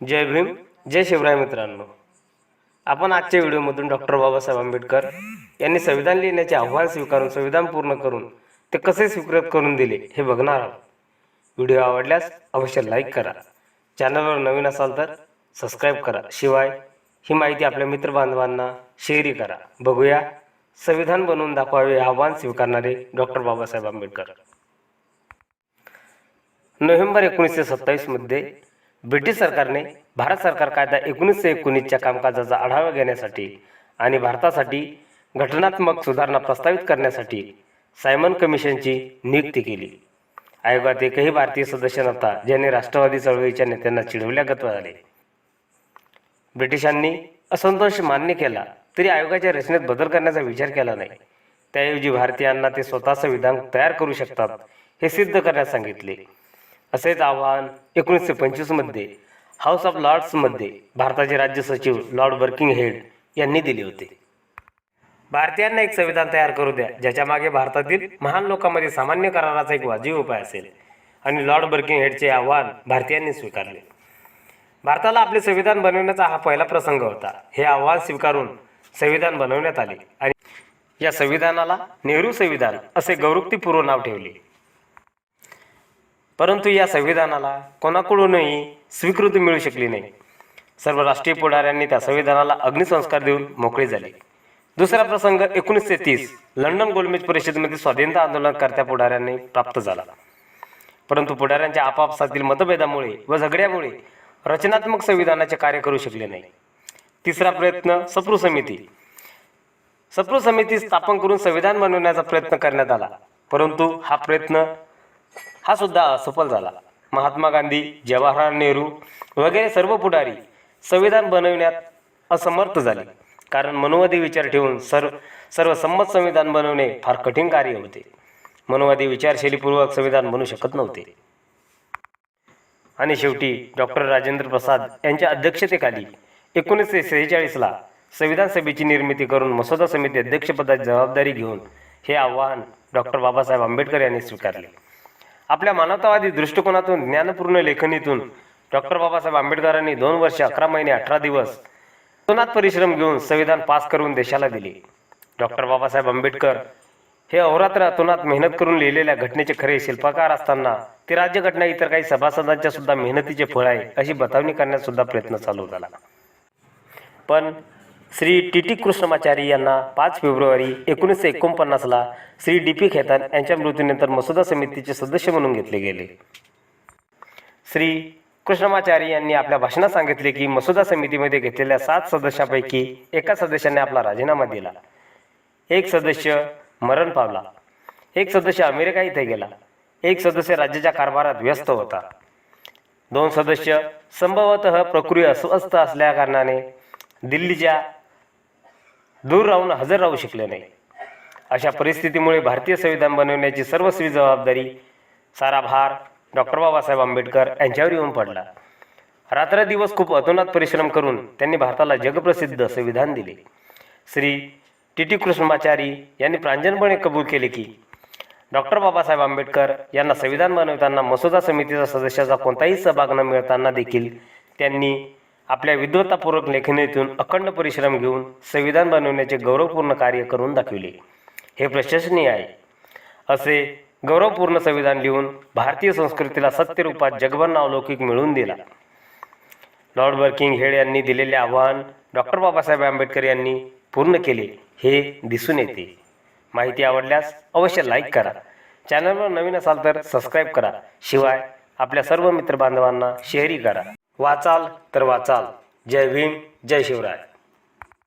जय भीम जय शिवराय मित्रांनो. आपण आजच्या व्हिडिओमधून डॉक्टर बाबासाहेब आंबेडकर यांनी संविधान लिहिण्याचे आव्हान स्वीकारून संविधान पूर्ण करून ते कसे स्वीकृत करून दिले हे बघणार आहोत. व्हिडिओ आवडल्यास अवश्य लाईक करा. चॅनलवर नवीन असाल तर सबस्क्राईब करा. शिवाय ही माहिती आपल्या मित्रबांधवांना शेअरही करा. बघूया संविधान बनवून दाखवावे आव्हान स्वीकारणारे डॉक्टर बाबासाहेब आंबेडकर. नोव्हेंबर एकोणीसशे सत्तावीसमध्ये ब्रिटिश सरकारने भारत सरकार कायदा एकोणीसशे एकोणीसच्या कामकाजाचा आढावा घेण्यासाठी आणि भारतासाठी घटनात्मक सुधारणा प्रस्तावित करण्यासाठी सायमन कमिशनची नियुक्ती केली. आयोगात एकही भारतीय सदस्य नव्हता ज्याने राष्ट्रवादी चळवळीच्या नेत्यांना चिडवल्यागत झाले ब्रिटिशांनी असंतोष मान्य केला तरी आयोगाच्या रचनेत बदल करण्याचा विचार केला नाही. त्याऐवजी भारतीयांना ते स्वतःचं विधान तयार करू शकतात हे सिद्ध करण्यास सांगितले. असेच आव्हान एकोणीसशे पंचवीसमध्ये हाऊस ऑफ लॉर्ड्समध्ये भारताचे राज्य सचिव लॉर्ड वर्किंग हेड यांनी दिले होते. भारतीयांना एक संविधान तयार करू द्या ज्याच्या मागे भारतातील महान लोकांमध्ये सामान्य कराराचा एक वाजवी उपाय असेल. आणि लॉर्ड बर्किंग हेडचे आव्हान भारतीयांनी स्वीकारले. भारताला आपले संविधान बनवण्याचा हा पहिला प्रसंग होता. हे आव्हान स्वीकारून संविधान बनवण्यात आले. आणि या संविधानाला नेहरू संविधान असे गौरवतीपूर्व नाव ठेवले. परंतु या संविधानाला कोणाकडूनही स्वीकृती मिळू शकली नाही. सर्व राष्ट्रीय पुढाऱ्यांनी त्या संविधानाला अग्निसंस्कार देऊन मोकळे झाले. दुसरा प्रसंग एकोणीसशे तीस लंडन गोलमेज परिषदेमध्ये स्वाधीनता आंदोलनकर्त्या पुढाऱ्यांनी प्राप्त झाला. परंतु पुढाऱ्यांच्या आपापसातील मतभेदामुळे व झगड्यामुळे रचनात्मक संविधानाचे कार्य करू शकले नाही. तिसरा प्रयत्न सप्रू समिती. सप्रू समिती स्थापन करून संविधान बनवण्याचा प्रयत्न करण्यात आला. परंतु हा प्रयत्न हा सुद्धा असफल झाला. महात्मा गांधी जवाहरलाल नेहरू वगैरे सर्व पुढारी संविधान बनवण्यात असमर्थ झाले. कारण मनोवादी विचार ठेवून सर्व सर्व संमत संविधान बनवणे फार कठीण कार्य होते. मनोवादी विचारशैलीपूर्वक संविधान बनू शकत नव्हते. आणि शेवटी डॉक्टर राजेंद्र प्रसाद यांच्या अध्यक्षतेखाली एकोणीसशे सेहेचाळीसला संविधान सभेची निर्मिती करून मसुदा समिती अध्यक्षपदाची जबाबदारी घेऊन हे आव्हान डॉक्टर बाबासाहेब आंबेडकर यांनी स्वीकारले. आपल्या मानवतावादी दृष्टिकोनातून ज्ञानपूर्ण लेखणीतून डॉक्टर बाबासाहेब आंबेडकरांनी दोन वर्ष अकरा महिने अठरा दिवस अतोनात परिश्रम घेऊन संविधान पास करून देशाला दिले. डॉक्टर बाबासाहेब आंबेडकर हे अहोरात्र अतोनात मेहनत करून लिहिलेल्या घटनेचे खरे शिल्पकार असताना ती राज्यघटना इतर काही सभासदांच्या सुद्धा मेहनतीचे फळ आहे अशी बतावणी करण्यास सुद्धा प्रयत्न चालू झाला. पण श्री टी टी कृष्णमाचारी यांना पाच फेब्रुवारी एकोणीसशे एकोणपन्नासला श्री डी पी खेतान यांच्या मृत्यूनंतर मसुदा समितीचे सदस्य म्हणून घेतले गेले. श्री कृष्णमाचारी यांनी आपल्या भाषणात सांगितले की मसुदा समितीमध्ये घेतलेल्या सात सदस्यापैकी एका सदस्याने आपला राजीनामा दिला. एक सदस्य मरण पावला. एक सदस्य अमेरिका इथे गेला. एक सदस्य राज्याच्या कारभारात व्यस्त होता. दोन सदस्य संभवतः प्रक्रिया अस्वस्थ असल्या कारणाने दिल्लीच्या दूर राहून हजर राहू शकले नाही. अशा परिस्थितीमुळे भारतीय संविधान बनवण्याची सर्वस्वी जबाबदारी सारा भार डॉक्टर बाबासाहेब आंबेडकर यांच्यावर येऊन पडला. रात्रदिवस खूप अतोनात परिश्रम करून त्यांनी भारताला जगप्रसिद्ध संविधान दिले. श्री टी टी कृष्णमाचारी यांनी प्रांजनपणे कबूल केले की डॉक्टर बाबासाहेब आंबेडकर यांना संविधान बनवताना मसुदा समितीचा सदस्याचा कोणताही सहभाग न मिळताना देखील त्यांनी आपल्या विद्वत्तापूर्वक लेखणीतून अखंड परिश्रम घेऊन संविधान बनवण्याचे गौरवपूर्ण कार्य करून दाखविले. हे प्रशंसनीय आहे. असे गौरवपूर्ण संविधान लिहून भारतीय संस्कृतीला सत्यरूपात जगभर नावलौकिक मिळवून दिला. लॉर्ड वर्किंग हेड यांनी दिलेले आव्हान डॉक्टर बाबासाहेब आंबेडकर यांनी पूर्ण केले हे दिसून येते. माहिती आवडल्यास अवश्य लाईक करा. चॅनलवर नवीन असाल तर सबस्क्राईब करा. शिवाय आपल्या सर्व मित्रबांधवांना शेअरही करा. वाचाल तर वाचाल. जय भीम जय शिवराय.